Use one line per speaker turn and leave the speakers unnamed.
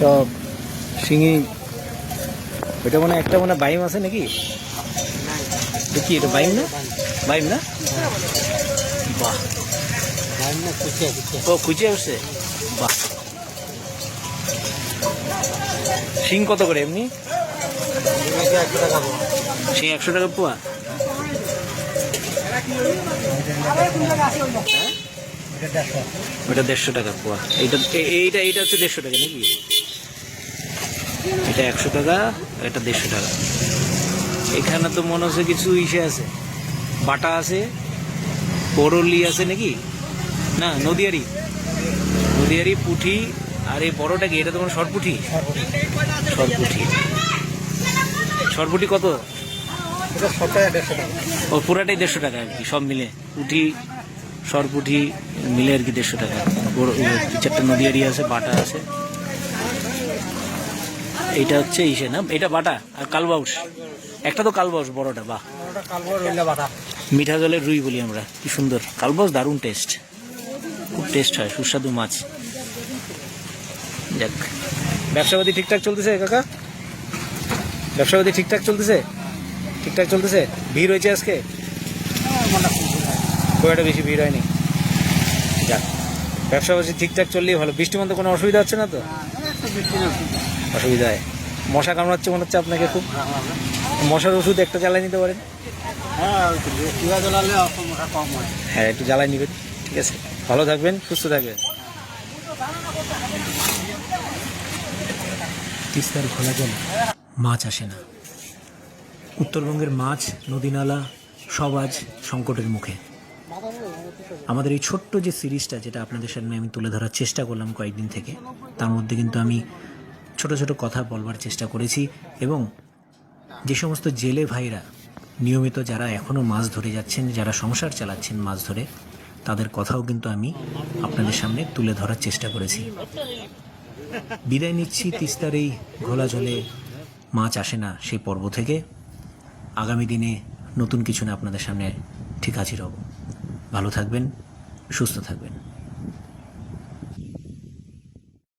সব শিঙি ওইটা মানে একটা মানে বাইম আছে নাকি? এটা কি এটা বাইম না? বাইম না? বাহ। ও খুঁজে আসছে। বাহ। শিং কত করে এমনি? শিং একশো টাকা পোয়া? হ্যাঁ? ওটা দেড়শো। টাকা পোয়া। এইটা এইটা এইটা হচ্ছে দেড়শো টাকা নাকি? এটা একশো টাকা এটা দেড়শো টাকা। এখানে তো মনে হচ্ছে কিছু ইসে আছে। বাটা আছে বরলি আছে নাকি? না নদিয়ারি। নদিয়ারি পুঁঠি আর এই বড়টা কি? এটা তো কোনো সরপুঠি? সরপুঠি। সরপুঠি কত? ও পুরাটাই দেড়শো টাকা আর কি সব মিলে। পুঁঠি সরপুঠি মিলে আর কি দেড়শো টাকা। বড় চারটে নদিয়ারি আছে বাটা আছে। এইটা হচ্ছে ইসে না? এটা বাটা আর কালবাউস। একটা তো কালবাউস বড়টা
বাটা।
মিঠা জলের রুই বলি আমরা কি সুন্দর। কালবাউস দারুণ টেস্ট খুব টেস্ট হয় সুস্বাদু মাছ। যাক। ব্যবসাপাতি ঠিকঠাক চলতেছে কাকা? ব্যবসাপাতি ঠিকঠাক চলতেছে? ঠিকঠাক চলতেছে? ভিড় হয়েছে আজকে? খুব একটা বেশি ভিড় হয়নি। যাক ব্যবসাপাতি ঠিকঠাক চললেই ভালো। বৃষ্টির মধ্যে কোনো অসুবিধা হচ্ছে না তো? অসুবিধা হয়। মশা কামড়াচ্ছে মনে হচ্ছে আপনাকে খুব। মশার ওষুধ একটা জ্বালাই নিতে পারেন।
হ্যাঁ হয়।
হ্যাঁ একটু জ্বালাই নেবেন ঠিক আছে? ভালো থাকবেন সুস্থ থাকবেন। তিস্তার খোলা জল মাছ আসে না। উত্তরবঙ্গের মাছ নদীনালা সব আজ সংকটের মুখে। আমাদের এই ছোট্ট যে সিরিজটা যেটা আপনাদের সামনে আমি তুলে ধরার চেষ্টা করলাম কয়েকদিন থেকে তার মধ্যে কিন্তু আমি ছোট ছোট কথা বলবার চেষ্টা করেছি এবং যে সমস্ত জেলে ভাইরা নিয়মিত যারা এখনও মাছ ধরে যাচ্ছেন, যারা সংসার চালাচ্ছেন মাছ ধরে, তাদের কথাও কিন্তু আমি আপনাদের সামনে তুলে ধরার চেষ্টা করেছি। বিদায় নিচ্ছি তিস্তার এই ঘোলা জলে, মাছ আসে না সেই পর্ব থেকে। আগামী দিনে নতুন কিছু না আপনাদের সামনে ঠিক হাজির হব। ভালো থাকবেন, সুস্থ থাকবেন।